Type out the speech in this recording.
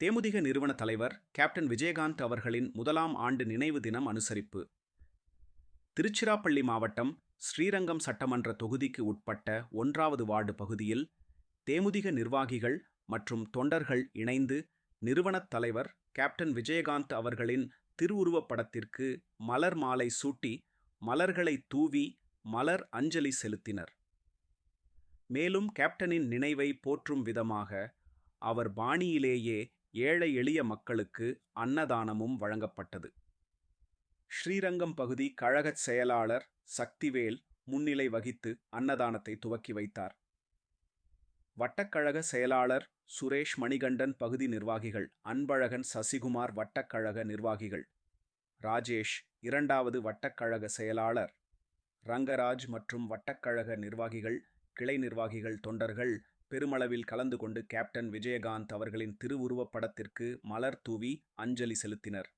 தேமுதிக நிறுவன தலைவர் கேப்டன் விஜயகாந்த் அவர்களின் முதலாம் ஆண்டு நினைவு தினம் அனுசரிப்பு. திருச்சிராப்பள்ளி மாவட்டம் ஸ்ரீரங்கம் சட்டமன்ற தொகுதிக்கு உட்பட்ட ஒன்றாவது வார்டு பகுதியில் தேமுதிக நிர்வாகிகள் மற்றும் தொண்டர்கள் இணைந்து நிறுவனத் தலைவர் கேப்டன் விஜயகாந்த் அவர்களின் திருவுருவப் படத்திற்கு மலர் மாலை சூட்டி மலர்களை தூவி மலர் அஞ்சலி செலுத்தினர். மேலும் கேப்டனின் நினைவை போற்றும் விதமாக அவர் பாணியிலேயே ஏழை எளிய மக்களுக்கு அன்னதானமும் வழங்கப்பட்டது. ஸ்ரீரங்கம் பகுதி கழகச் செயலாளர் சக்திவேல் முன்னிலை வகித்து அன்னதானத்தை துவக்கி வைத்தார். வட்டக்கழக செயலாளர் சுரேஷ் மணிகண்டன் பகுதி நிர்வாகிகள் அன்பழகன் சசிகுமார் வட்டக்கழக நிர்வாகிகள் ராஜேஷ் இரண்டாவது வட்டக்கழக செயலாளர் ரங்கராஜ் மற்றும் வட்டக்கழக நிர்வாகிகள் கிளை நிர்வாகிகள் தொண்டர்கள் பெருமளவில் கலந்து கொண்டு கேப்டன் விஜயகாந்த் அவர்களின் திருவுருவப் படத்திற்கு மலர் தூவி அஞ்சலி செலுத்தினர்.